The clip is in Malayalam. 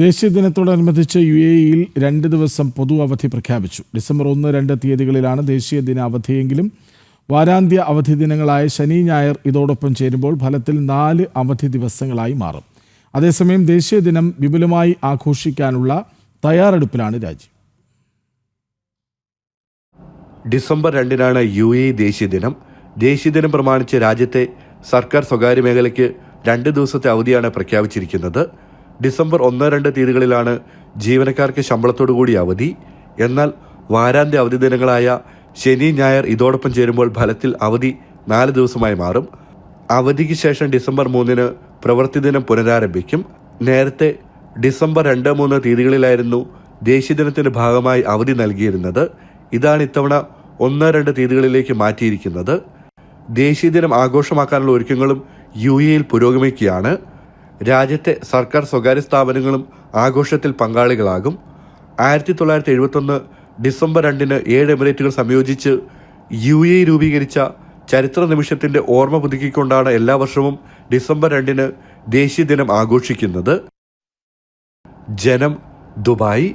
ദേശീയ ദിനത്തോടനുബന്ധിച്ച് യു എ ഇയിൽ രണ്ട് ദിവസം പൊതു അവധി പ്രഖ്യാപിച്ചു. ഡിസംബർ ഒന്ന് രണ്ട് തീയതികളിലാണ് ദേശീയ ദിന അവധിയെങ്കിലും വാരാന്ത്യ അവധി ദിനങ്ങളായ ശനി ഞായർ ഇതോടൊപ്പം ചേരുമ്പോൾ ഫലത്തിൽ നാല് അവധി ദിവസങ്ങളായി മാറും. അതേസമയം ദേശീയ ദിനം വിപുലമായി ആഘോഷിക്കാനുള്ള തയ്യാറെടുപ്പിലാണ് രാജ്യം. ഡിസംബർ രണ്ടിനാണ് യു എ ദേശീയ ദിനം ദേശീയ ദിനം പ്രമാണിച്ച് രാജ്യത്തെ സർക്കാർ സ്വകാര്യ മേഖലയ്ക്ക് രണ്ട് ദിവസത്തെ അവധിയാണ് പ്രഖ്യാപിച്ചിരിക്കുന്നത്. ഡിസംബർ ഒന്ന് രണ്ട് തീയതികളിലാണ് ജീവനക്കാർക്ക് ശമ്പളത്തോടുകൂടി അവധി. എന്നാൽ വാരാന്ത്യ അവധി ദിനങ്ങളായ ശനി ഞായർ ഇതോടൊപ്പം ചേരുമ്പോൾ ഫലത്തിൽ അവധി നാല് ദിവസമായി മാറും. അവധിക്ക് ശേഷം ഡിസംബർ മൂന്നിന് പ്രവൃത്തി ദിനം പുനരാരംഭിക്കും. നേരത്തെ ഡിസംബർ രണ്ട് മൂന്ന് തീയതികളിലായിരുന്നു ദേശീയ ദിനത്തിന്റെ ഭാഗമായി അവധി നൽകിയിരുന്നത്. ഇതാണ് ഇത്തവണ ഒന്ന് രണ്ട് തീയതികളിലേക്ക് മാറ്റിയിരിക്കുന്നത്. ദേശീയ ദിനം ആഘോഷമാക്കാനുള്ള ഒരുക്കങ്ങളും യു എയിൽ പുരോഗമിക്കുകയാണ്. രാജ്യത്തെ സർക്കാർ സ്വകാര്യ സ്ഥാപനങ്ങളും ആഘോഷത്തിൽ പങ്കാളികളാകും. ആയിരത്തി തൊള്ളായിരത്തി എഴുപത്തൊന്ന് ഡിസംബർ രണ്ടിന് ഏഴ് എമിറേറ്റുകൾ സംയോജിച്ച് യു എ രൂപീകരിച്ച ചരിത്ര നിമിഷത്തിന്റെ ഓർമ്മ പുതുക്കിക്കൊണ്ടാണ് എല്ലാ വർഷവും ഡിസംബർ രണ്ടിന് ദേശീയ ദിനം ആഘോഷിക്കുന്നത്. ജനം ദുബായ്.